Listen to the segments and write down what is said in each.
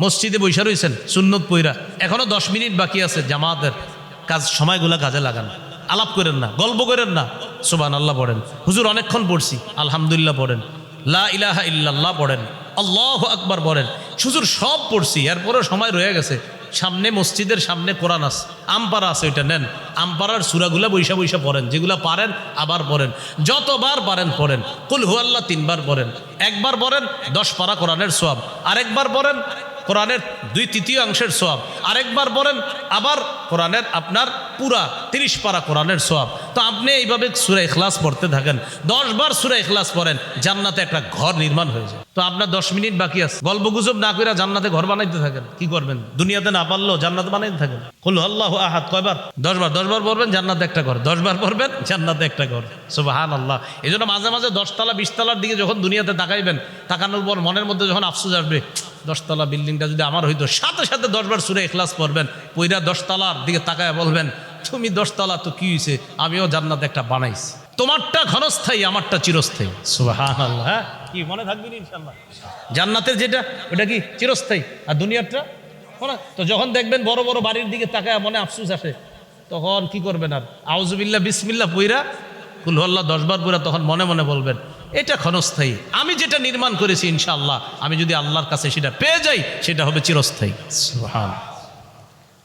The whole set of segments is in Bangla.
মসজিদে বৈশা রয়েছেন, সুন্নত পইরা। এখনও দশ মিনিট বাকি আছে জামাতের। কাজ, সময়গুলা কাজে লাগান। আলাপ করেন না, গল্প করেন না। সুবান আল্লাহ পড়েন। হুজুর অনেকক্ষণ পড়ছি, আলহামদুলিল্লাহ পড়েন। লা ইলাহা ইল্লাল্লাহ পড়েন। আল্লাহ আকবার পড়েন। হুজুর সব পড়ছি, এরপরেও সময় রয়ে গেছে। সামনে মসজিদের সামনে কোরআন আছে আমপারা আছে, ওইটা নেন। আমপাড়ার সুরাগুলা বৈশা বৈশা পড়েন, যেগুলা পারেন আবার পড়েন। যতবার পারেন পড়েন। কুল আল্লাহ তিনবার পড়েন। একবার পড়েন, দশ পারা কোরআনের সোয়াব। আরেকবার পড়েন কোরআনের দুই তৃতীয় অংশের সোয়াব আরেকবার বলেন, আবার কোরআনের আপনার পুরা তিরিশ পারা কোরআনের সোয়াব তো আপনি এইভাবে সুরা ইখলাস পড়তে থাকেন। দশ বার সুরা ইখলাস পড়েন, জান্নাতে একটা ঘর নির্মাণ হয়ে যায়। তো আপনার দশ মিনিট বাকি আছে। গল্প গুজব না করে জান্নাতে ঘর বানাইতে থাকেন, কি করবেন? দুনিয়াতে না পারলেও জান্নাতে বানাইতে থাকেন। কুল আল্লাহ আহাদ, কয়বার? দশবার দশবার পড়বেন, জান্নাতে একটা ঘর। দশবার পড়বেন, জান্নাতে একটা ঘর। সুবাহান আল্লাহ এই জন্য মাঝে মাঝে দশতলা, বিশতলার দিকে যখন দুনিয়াতে তাকাইবেন, তাকানোর পর মনের মধ্যে যখন আফসোস আসবে দশতলা বিল্ডিংটা যদি আমার হইতো, সাথে সাথে দশবার সুরে এখলাস পড়বেন, পইরা দশতলার দিকে তাকায় বলবেন, তুমি দশতলা, তো কি হয়েছে আমিও জান্নাতে একটা বানাইছি। তোমারটা ঘনস্থায়ী, আমারটা চিরস্থায়ী। আল্লাহ হ্যাঁ? কি, মনে থাকবে না ইনশাল্লাহ জান্নাতের যেটা, ওটা কি চিরস্থায়ী? আর দুনিয়ারটা? তো যখন দেখবেন বড় বড় বাড়ির দিকে তাকায় মনে আফসুস আসে, তখন কি করবেন আর? আউজুবিল্লা বিসমিল্লা পইরা কুলহল্লা দশবার পুরা তখন মনে মনে বলবেন এটা ক্ষণস্থায়ী। আমি যেটা নির্মাণ করেছি ইনশাআল্লাহ আমি যদি আল্লাহর কাছে সেটা পেয়ে যাই সেটা হবে চিরস্থায়ী।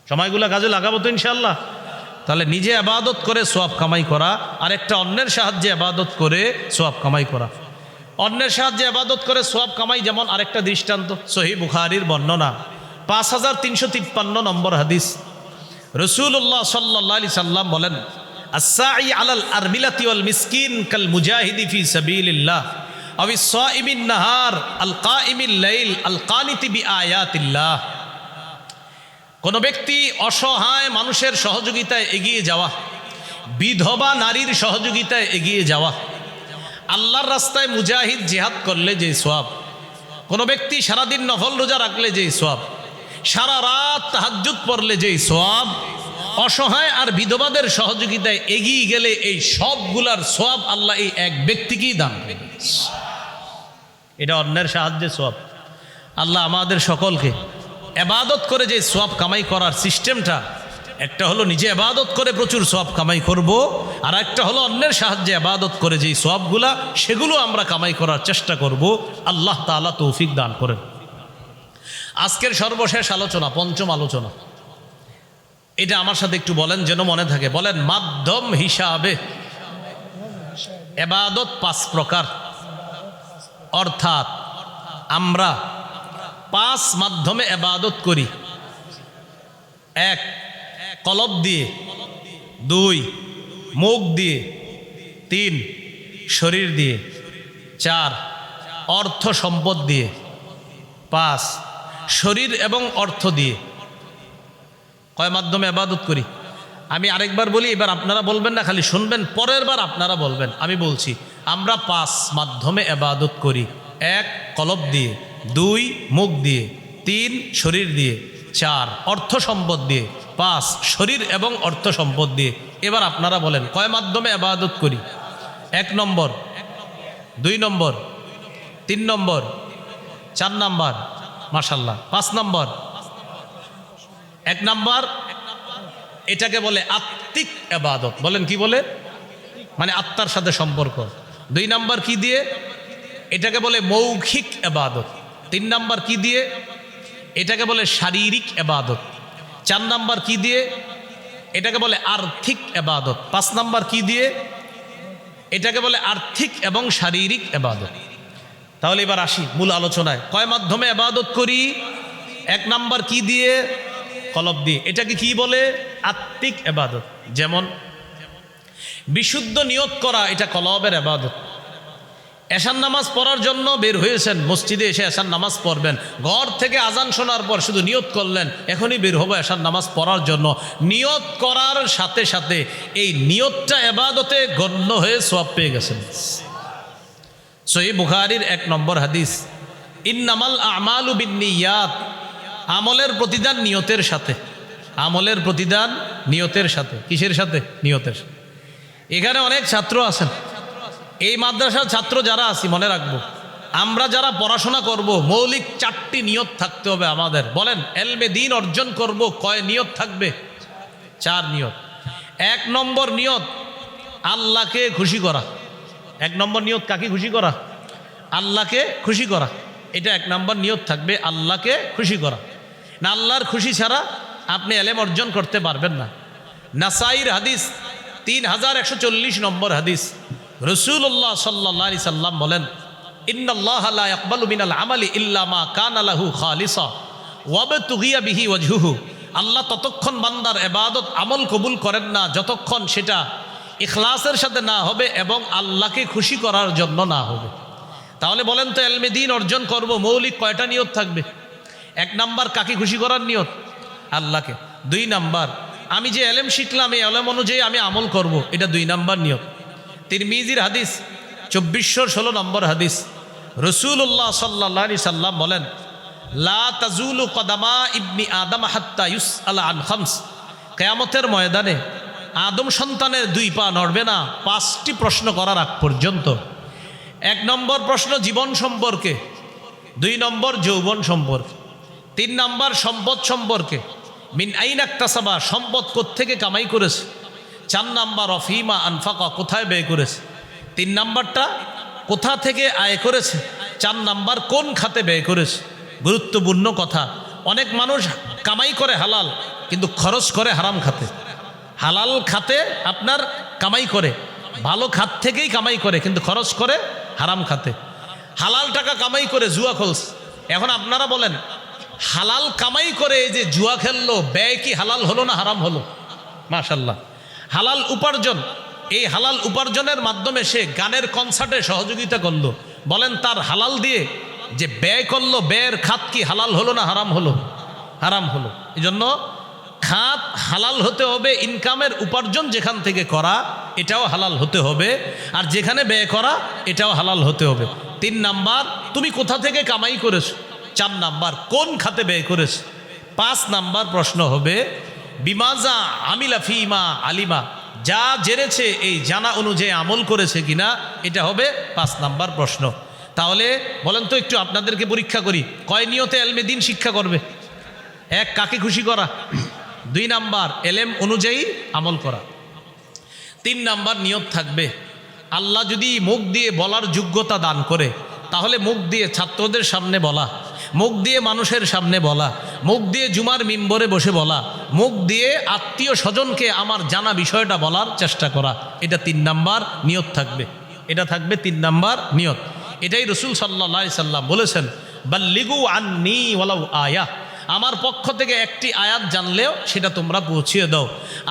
সময়গুলো কাজে লাগাবো তো ইনশাআল্লাহ। তাহলে নিজে আবাদত করে সোয়াব কামাই করা আর একটা অন্যের সাহায্যে আবাদত করে সোয়াব কামাই করা। অন্যের সাহায্যে আবাদত করে সোয়াব কামাই যেমন আরেকটা দৃষ্টান্ত সহি বুখারির বর্ণনা। পাঁচ হাজার তিনশো তিপ্পান্ন নম্বর হাদিস। রসুল্লাহ সাল্লাহ আলি সাল্লাম বলেন কোনো ব্যক্তি অসহায় মানুষের সহযোগিতায় এগিয়ে যাওয়া, বিধবা নারীর সহযোগিতায় এগিয়ে যাওয়া, আল্লাহর রাস্তায় মুজাহিদ জেহাদ করলে যে সোয়াব কোনো ব্যক্তি সারাদিন নফল রোজা রাখলে যেই সোয়াব সারা রাত তাহাজ্জুদ পড়লে যেই সোয়াব অসহায় আর বিধবাদের সহযোগিতায় এগিয়ে গেলে এই সবগুলার সব আল্লাহ এই এক ব্যক্তিকেই দান করে এটা অন্যের সাহায্যে সব আল্লাহ আমাদের সকলকে এবাদত করে যে সব কামাই করার সিস্টেমটা, একটা হলো নিজে এবাদত করে প্রচুর সব কামাই করব, আর একটা হলো অন্যের সাহায্যে আবাদত করে যেই সবগুলা সেগুলো আমরা কামাই করার চেষ্টা করব। আল্লাহ তাআলা তৌফিক দান করেন। আজকের সর্বশেষ আলোচনা, পঞ্চম আলোচনা। এটা আমার সাথে একটু বলেন যেন মনে থাকে। বলেন, মাধ্যম হিসাবে এবাদত পাঁচ প্রকার। অর্থাৎ আমরা পাঁচ মাধ্যমে এবাদত করি। এক, কলব দিয়ে। দুই, মুখ দিয়ে। তিন, শরীর দিয়ে। চার, অর্থ সম্পদ দিয়ে। পাঁচ, শরীর এবং অর্থ দিয়ে। কয় মাধ্যমে আবাদত করি? আমি আরেকবার বলি, এবার আপনারা বলবেন না, খালি শুনবেন, পরের বার আপনারা বলবেন। আমি বলছি, আমরা পাঁচ মাধ্যমে আবাদত করি। এক, কলব দিয়ে। দুই, মুখ দিয়ে। তিন, শরীর দিয়ে। চার, অর্থ সম্পদ দিয়ে। পাঁচ, শরীর এবং অর্থ সম্পদ দিয়ে। এবার আপনারা বলেন, কয় মাধ্যমে আবাদত করি? এক নম্বর। দুই নম্বর। তিন নম্বর। চার নম্বর। মাসাল্লাহ পাঁচ নম্বর। এক নাম্বার, এটাকে বলে আত্মিক আবাদত। বলেন কি বলে? মানে আত্মার সাথে সম্পর্ক। দুই নাম্বার কি দিয়ে? এটাকে বলে মৌখিক আবাদত। তিন নাম্বার কি দিয়ে? এটাকে বলে শারীরিক আবাদত। চার নাম্বার কি দিয়ে? এটাকে বলে আর্থিক আবাদত। পাঁচ নাম্বার কি দিয়ে? এটাকে বলে আর্থিক এবং শারীরিক আবাদত। তাহলে এবার আসি মূল আলোচনায়। কয় মাধ্যমে আবাদত করি? এক নাম্বার কি দিয়ে? কলব দিয়ে। এটাকে কি বলে? আত্মিক এবাদত। যেমন, বিশুদ্ধ নিয়ত করা, এটা কলবের আবাদত এশান নামাজ পড়ার জন্য বের হয়েছেন, মসজিদে এসে এশান নামাজ পড়বেন। ঘর থেকে আজান শোনার পর শুধু নিয়ত করলেন, এখনই বের হব এশান নামাজ পড়ার জন্য। নিয়ত করার সাথে সাথে এই নিয়তটা এবাদতে গণ্য হয়ে সব পেয়ে গেছেন। সহি বুখারির এক নম্বর হাদিস, ইন্নামাল আমালু বিনিয়াত আমলের প্রতিদান নিয়তের সাথে। আমলের প্রতিদান নিয়তের সাথে। কিসের সাথে? নিয়তের এখানে অনেক ছাত্র আছেন। এই মাদ্রাসার ছাত্র যারা আছি, মনে রাখব, আমরা যারা পড়াশোনা করব, মৌলিক চারটি নিয়ত থাকতে হবে আমাদের। বলেন, এলমে দিন অর্জন করব, কয় নিয়ত থাকবে? চার নিয়ত। এক নম্বর নিয়ত, আল্লাহকে খুশি করা। এক নম্বর নিয়ত কাকে খুশি করা? আল্লাহকে খুশি করা। এটা এক নম্বর নিয়ত থাকবে, আল্লাহকে খুশি করা। না আল্লাহর খুশি ছাড়া আপনি এলেম অর্জন করতে পারবেন না। নাসাইর হাদিস, তিন হাজার একশো চল্লিশ নম্বর হাদিস। রসুল্লাহ সাল্লাহ আলি সাল্লাম বলেন, ইন্নাল্লাহ লা ইয়াকবালু মিনাল আমালি ইল্লা মা কানা লাহু খালিসা ওয়াবতুগিয়া বিহি ওয়াজহুহু। আল্লাহ ততক্ষণ বান্দার এবাদত আমল কবুল করেন না, যতক্ষণ সেটা ইখলাসের সাথে না হবে এবং আল্লাহকে খুশি করার জন্য না হবে। তাহলে বলেন তো, এলমে দিন অর্জন করব, মৌলিক কয়টা নিয়ত থাকবে? এক নাম্বার কাকে খুশি করার নিয়ত? আল্লাহকে। দুই নাম্বার, আমি যে এলেম শিখলাম, এই এলেম অনুযায়ী আমি আমল করব, এটা দুই নাম্বার নিয়ত। তিরমিজির হাদিস, চব্বিশশো ষোলো নম্বর হাদিস। রসুল্লাহ সাল্লাহ সাল্লাম বলেন, লা তাজুলু কদামা ইবনি আদম হাত্তা ইউস আলা আন খামস। কেয়ামতের ময়দানে আদম সন্তানের দুই পা নড়বে না, পাঁচটি প্রশ্ন করার আগ পর্যন্ত। এক নম্বর প্রশ্ন জীবন সম্পর্কে, দুই নম্বর যৌবন সম্পর্কে। তিন নাম্বার সম্পদ সম্পর্কে। মিন আইন একটাসাবা সম্পদ কোত্থেকে কামাই করেছে? চার নাম্বার, অফিমা আনফাকা, কোথায় ব্যয় করেছে? তিন নাম্বারটা, কোথা থেকে আয় করেছে? চার নাম্বার, কোন খাতে ব্যয় করেছে? গুরুত্বপূর্ণ কথা। অনেক মানুষ কামাই করে হালাল, কিন্তু খরচ করে হারাম খাতে। হালাল খাতে আপনার কামাই করে, ভালো খাত থেকেই কামাই করে, কিন্তু খরচ করে হারাম খাতে। হালাল টাকা কামাই করে জুয়া খোলস এখন আপনারা বলেন হালাল কামাই করে যে জুয়া খেললো, ব্যয় কি হালাল হলো না হারাম হলো? মাশাল্লাহ। হালাল উপার্জন, এই হালাল উপার্জনের মাধ্যমে সে গানের কনসার্টে সহযোগিতা করল। বলেন, তার হালাল দিয়ে যে ব্যয় করল, ব্যয়ের খাত কি হালাল হলো না হারাম হলো? হারাম হলো। এই জন্য খাত হালাল হতে হবে ইনকামের উপার্জন যেখান থেকে করা, এটাও হালাল হতে হবে, আর যেখানে ব্যয় করা, এটাও হালাল হতে হবে। তিন নাম্বার, তুমি কোথা থেকে কামাই করেছ? চার নাম্বার, কোন খাতে ব্যয় করেছে? পাঁচ নাম্বার প্রশ্ন হবে, বিমাজা আমিলা ফিমা আলিমা, যা জেনেছে এই জানা অনুযায়ী আমল করেছে কিনা, এটা হবে পাঁচ নাম্বার প্রশ্ন। তাহলে বলেন তো একটু আপনাদেরকে পরীক্ষা করি, কয় নিয়তে এলমে দিন শিক্ষা করবে? এক, কাকে খুশি করা? দুই নাম্বার, এলেম অনুযায়ী আমল করা। তিন নাম্বার, নিয়ত থাকবে। আল্লাহ যদি মুখ দিয়ে বলার যোগ্যতা দান করে, তাহলে মুখ দিয়ে ছাত্রদের সামনে বলা। মুখ দিয়ে মানুষের সামনে বলা, মুখ দিয়ে জুমার মিম্বরে বসে বলা, মুখ দিয়ে আত্মীয় স্বজনকে আমার জানা বিষয়টা বলার চেষ্টা করা, এটা তিন নাম্বার নিয়ত থাকবে। এটা থাকবে তিন নাম্বার নিয়ত। এটাই রসুল সাল্লা সাল্লাম বলেছেন, বাল্লিগু আন্নি ওয়ালাউ আয়া। আমার পক্ষ থেকে একটি আয়াত জানলেও সেটা তোমরা পৌঁছিয়ে দাও।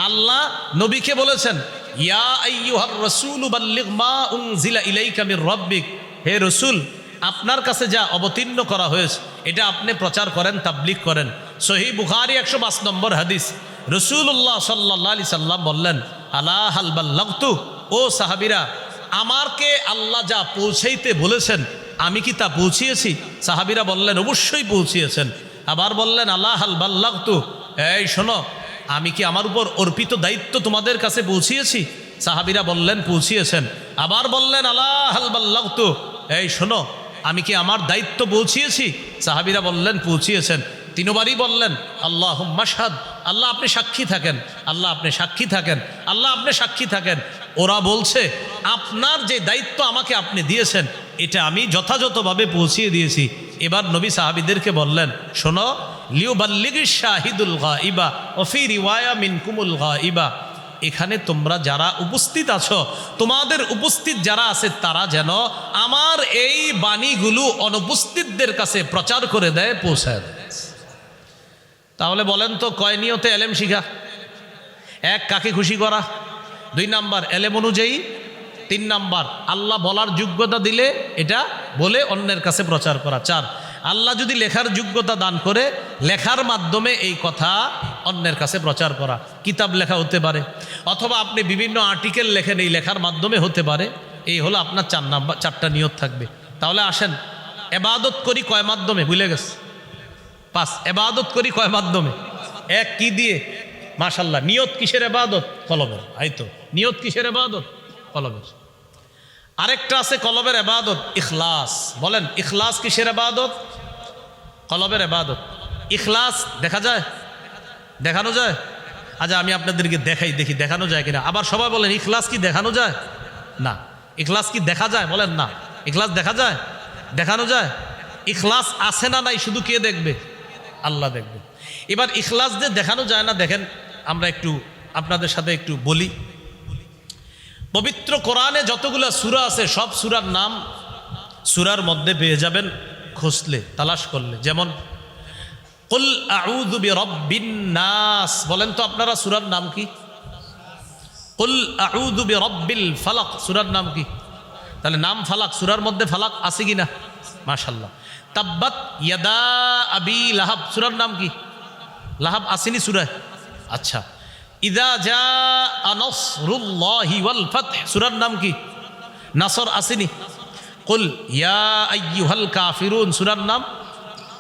আল্লাহ নবীকে বলেছেন, ইয়া আইয়ুহার রাসূলু বাল্লিগ মা উনজিলা ইলাইকা মির রাব্বিক। হে রসুল আপনার কাছে যা অবতীর্ণ করা হয়েছে, এটা আপনি প্রচার করেন তাবলিক করেন। সহি বুখারি একশো পাঁচ নম্বর হাদিস। রসুল্লাহ সাল্লাহ আলি সাল্লাম বললেন আল্লাহ হালবাল্লাগতু ও সাহাবিরা, আমারকে আল্লাহ যা পৌঁছাইতে বলেছেন, আমি কি তা পৌঁছিয়েছি? সাহাবিরা বললেন, অবশ্যই পৌঁছিয়েছেন। আবার বললেন আল্লাহ হালবাল্লাগতু এই শোনো, আমি কি আমার উপর অর্পিত দায়িত্ব তোমাদের কাছে পৌঁছিয়েছি? সাহাবিরা বললেন, পৌঁছিয়েছেন। আবার বললেন আল্লাহ হালবাল্লাগতু এই শোনো আমি কি আমার দায়িত্ব পৌঁছিয়েছি? সাহাবিরা বললেন, পৌঁছিয়েছেন। তিনবারই বললেন আল্লাহ মাসাদ আল্লাহ আপনি সাক্ষী থাকেন, আল্লাহ আপনি সাক্ষী থাকেন, আল্লাহ আপনি সাক্ষী থাকেন। ওরা বলছে, আপনার যে দায়িত্ব আমাকে আপনি দিয়েছেন, এটা আমি যথাযথভাবে পৌঁছিয়ে দিয়েছি। এবার নবী সাহাবিদেরকে বললেন, শোনো লিউবাল্লিগি শাহিদুল গা ইবা ওফি রিওয়ায়া মিন কুমুল গা ইবা এখানে তোমরা যারা উপস্থিত আছো, তোমাদের উপস্থিত যারা আছে, তারা যেন আমার এই বাণীগুলো অনুপস্থিতদের কাছে প্রচার করে দেয়, পৌঁছায় দেয়। তাহলে বলেন তো, কয় নিয়তে এলেম শিখা? এক, কাকে খুশি করা? দুই নাম্বার, এলেম অনুযায়ী। তিন নাম্বার, আল্লাহ বলার যোগ্যতা দিলে এটা বলে অন্যের কাছে প্রচার করা। চার, আল্লাহ যদি লেখার যোগ্যতা দান করে, লেখার মাধ্যমে এই কথা অন্যের কাছে প্রচার করা, কিতাব লেখা হতে পারে, অথবা আপনি বিভিন্ন আর্টিকেল লেখেন, এই লেখার মাধ্যমে হতে পারে, এই হলো আপনার চার নাম্বার, চারটা নিয়ত থাকবে। তাহলে আসেন, এবাদত করি কয় মাধ্যমে? ভুলে গেছে। পাঁচ এবাদত করি কয় মাধ্যমে? এক, কি দিয়ে? মাশাল্লাহ নিয়ত কিসের এবাদত? কলমের আই তো, নিয়ত কিসের এবাদত? কলমের আরেকটা আছে কলবের এবাদত, ইখলাস। বলেন, ইখলাস কিসের এবাদত? কলবের এবাদত। ইখলাস, দেখা যায়? দেখানো যায়? আচ্ছা আমি আপনাদেরকে দেখাই, দেখি দেখানো যায় কিনা। আবার সবাই বলেন, ইখলাস কি দেখানো যায়? না। ইখলাস কি দেখা যায়? বলেন, না। ইখলাস দেখা যায়? দেখানো যায়? ইখলাস আছে না নাই? শুধু কে দেখবে? আল্লাহ দেখবে। এবার ইখলাস যে দেখানো যায় না, দেখেন, আমরা একটু আপনাদের সাথে একটু বলি। পবিত্র কোরআনে যতগুলো সুরা আছে, সব সুরার নাম সুরার মধ্যে পেয়ে যাবেন খুঁজলে তালাশ করলে। যেমন কুল আউযু বিরাব্বিন নাস। বলেন তো আপনারা সুরার নাম কি? কুল আউযু বিরাব্বিল ফালাক। সুরার নাম কি? তাহলে নাম ফালাক, সুরার মধ্যে ফালাক আছে কি না মাশাল্লাহ তাব্বাত ইয়াদা আবি লাহাব। সুরার নাম কি? লাহাব আসেনি সুরায়? আচ্ছা। ইদা যা আনসরুল্লাহি ওয়াল ফাতহ। সুরার নাম কি? নাসর আসেনি কুল ইয়া আইয়ুহাল কাফিরুন। সুরার নাম?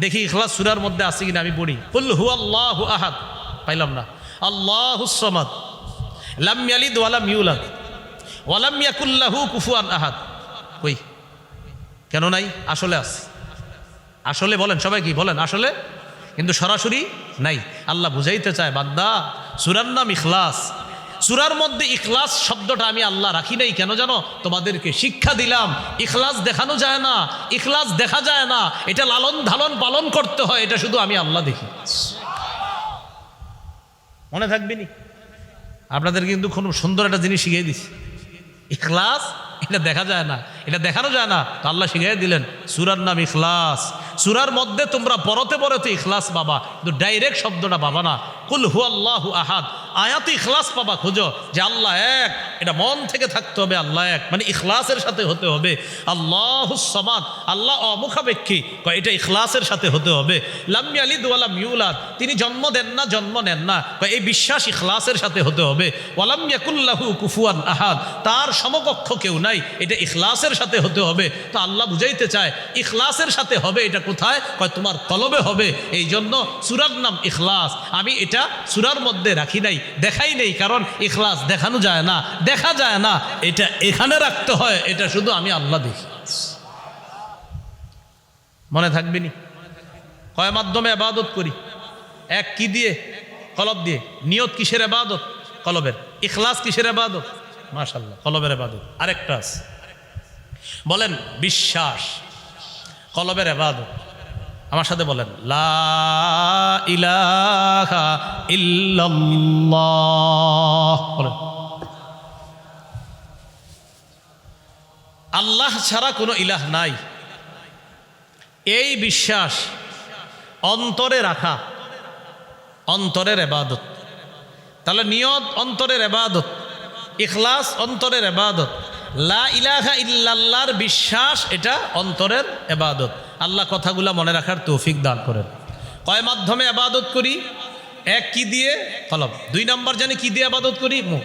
দেখি ইখলাস সুরার মধ্যে আছে কিনা আমি পড়ি। কুল আল্লাহ আহাদ। পাইলাম না। আল্লাহুস সামাদ। লাম ইয়ালিদ ওয়ালাম ইউলাদ। ওয়ালাম ইয়াকুল্লাহু কুফুয়ান আহাদ। কই? কেন নাই? আসলে আছে। আসলে বলেন, সবাই কি বলেন, আসলে? কিন্তু সরাসরি নাই। আল্লাহ বুঝাইতে চায়, বান্দা, সুরার নাম ইখলাস। সুরার মধ্যে ইখলাস শব্দটা আমি আল্লাহ রাখি নাই। কেন জানো? তোমাদেরকে শিক্ষা দিলাম, ইখলাস দেখানো যায় না, ইখলাস দেখা যায় না। এটা লালন ধালন পালন করতে হয়, এটা শুধু আমি আল্লাহ দেখি। মনে থাকবে নি? আপনাদের কিন্তু খুব সুন্দর একটা জিনিস শিখিয়ে দিছি। ইখলাস, এটা দেখা যায় না, এটা দেখানো যায় না। তো আল্লাহ শিখিয়ে দিলেন, সুরার নাম ইখলাস। সুরার মধ্যে তোমরা পরতে পরতে ইখলাস বাবা কিন্তু ডাইরেক্ট শব্দটা বাবা না। কুল হু আল্লাহ আহাদ ইখলাস পাবা যে আল্লাহ এক। এটা মন থেকে থাকতে হবে, আল্লাহ এক। মানে ইখলাসের সাথে হতে হবে। আল্লাহ সমাদ, আল্লাহ অমুখাপেক্ষী। এটা ইখলাসের সাথে হতে হবে। লাম্মি আলী তিনি জন্ম দেন না, জন্ম নেন না। এই বিশ্বাস ইখলাসের সাথে হতে হবে। কুফুয়ান আহাদ। তার সমকক্ষ কেউ নাই, এটা ইখলাসের সাথে হতে হবে। তো আল্লাহ বুঝাইতে চায়, ইখলাসের সাথে হবে এটা কোথায়? কয়, তোমার কলবে হবে। এই জন্য সুরার নাম ইখলাস। আমি এটা সুরার মধ্যে রাখি নাই, দেখাই নেই, কারণ ইখলাস দেখানো যায় না, দেখা যায় না। এটা এখানে রাখতে হয়, এটা শুধু আমি আল্লাহ দেখি। মনে থাকবে নি? কয় মাধ্যমে আবাদত করি? এক কি দিয়ে? কলব দিয়ে। নিয়ত কিসের আবাদত? কলবের। ইখলাস কিসের আবাদত? মাশাল্লাহ কলবের আবাদত। আরেকটা আছে। বলেন, বিশ্বাস। কলবের আবাদত। আমার সাথে বলেন, লা আল্লাহ ছাড়া কোনো ইলাহ নাই। এই বিশ্বাস অন্তরে রাখা, অন্তরের এবাদত। তাহলে নিয়ত অন্তরের এবাদত, ইখলাস অন্তরের এবাদত। লা ইলাহা ইল্লাল্লাহর বিশ্বাস এটা অন্তরের এবাদত। আল্লাহ কথাগুলা মনে রাখার তৌফিক দান করেন। কয় মাধ্যমে আবাদত করি? এক, কি দিয়ে? কলম। দুই নম্বর জানি কি দিয়ে আবাদত করি? মুখ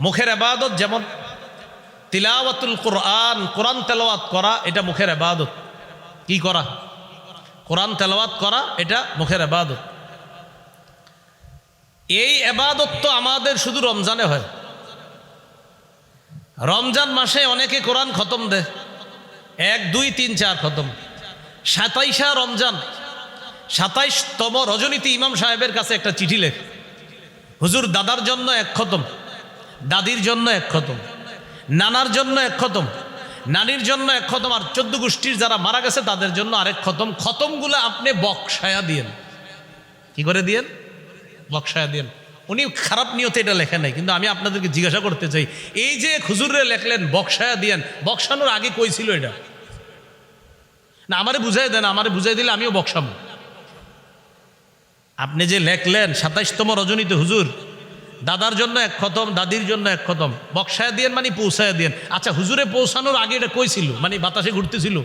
মুখের আবাদত যেমন তিলাওয়াতুল কোরআন কোরআন তেলাওয়াত করা, এটা মুখের আবাদত। কি করা? কোরআন তেলাওয়াত করা, এটা মুখের আবাদত। এই আবাদত তো আমাদের শুধু রমজানে হয়। রমজান মাসে অনেকে কোরআন খতম দেয়। এক, দুই, তিন, চার খতম। সাতাইশা রমজান, সাতাইশতম রজনীতি ইমাম সাহেবের কাছে একটা চিঠি লেখ। হুজুর, দাদার জন্য এক খতম, দাদির জন্য এক খতম, নানার জন্য এক খতম, নানির জন্য এক খতম, আর চোদ্দ গোষ্ঠীর যারা মারা গেছে তাদের জন্য আরেক খতম। খতমগুলো আপনি বকসায়া দিয়েন। কি করে দিয়েন? বকসায়া দিয়েন। উনি খারাপ নিয়তে এটা লেখেন নাই, কিন্তু আমি আপনাদেরকে জিজ্ঞাসা করতে চাই, এই যে খুজুরে লেখলেন বকসায়া দিয়েন বকসানোর আগে কই ছিল এটা? না আমারে বুঝাই দেন আমারে বুঝাই দিলে আমিও বকসাম আপনি যে লেখলেন সাতাইশতম রজনীতে হুজুর দাদার জন্য এক খতম দাদির জন্য এক খতম বক্সায় দিয়েন মানে পৌঁছায় দিয়েন। আচ্ছা হুজুরে পৌঁছানোর আগে এটা কই ছিল মানে বাতাসে ঘুরতেছিল।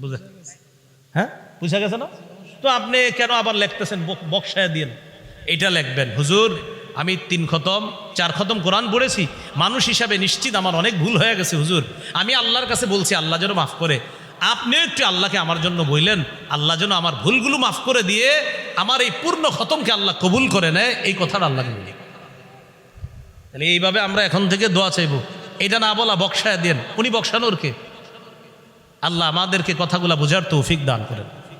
বুঝে হ্যাঁ? বুঝা গেছে না? তো আপনি কেন আবার লিখতেছেন বক- বক্সায় দিয়েন? এটা লিখবেন। হুজুর আমি তিন খতম, চার খতম কোরআন পড়েছি। মানুষ হিসাবে নিশ্চিত আমার অনেক ভুল হয়ে গেছে, হুজুর। আমি আল্লাহর কাছে বলছি, আল্লাহ যেন মাফ করে। আপনিও একটু আল্লাহকে আমার জন্য বললেন আল্লাহ যেন আমার ভুলগুলো মাফ করে দিয়ে আমার এই পূর্ণ খতমকে আল্লাহ কবুল করে নেয়, এই কথাটা আল্লাহকে বলি। তাহলে এইভাবে আমরা এখন থেকে দোয়া চাইব। এটা না বলা বক্সায় দেন, উনি বক্সানোর কে আল্লাহ আমাদেরকে কথাগুলা বোঝার তৌফিক দান করেন।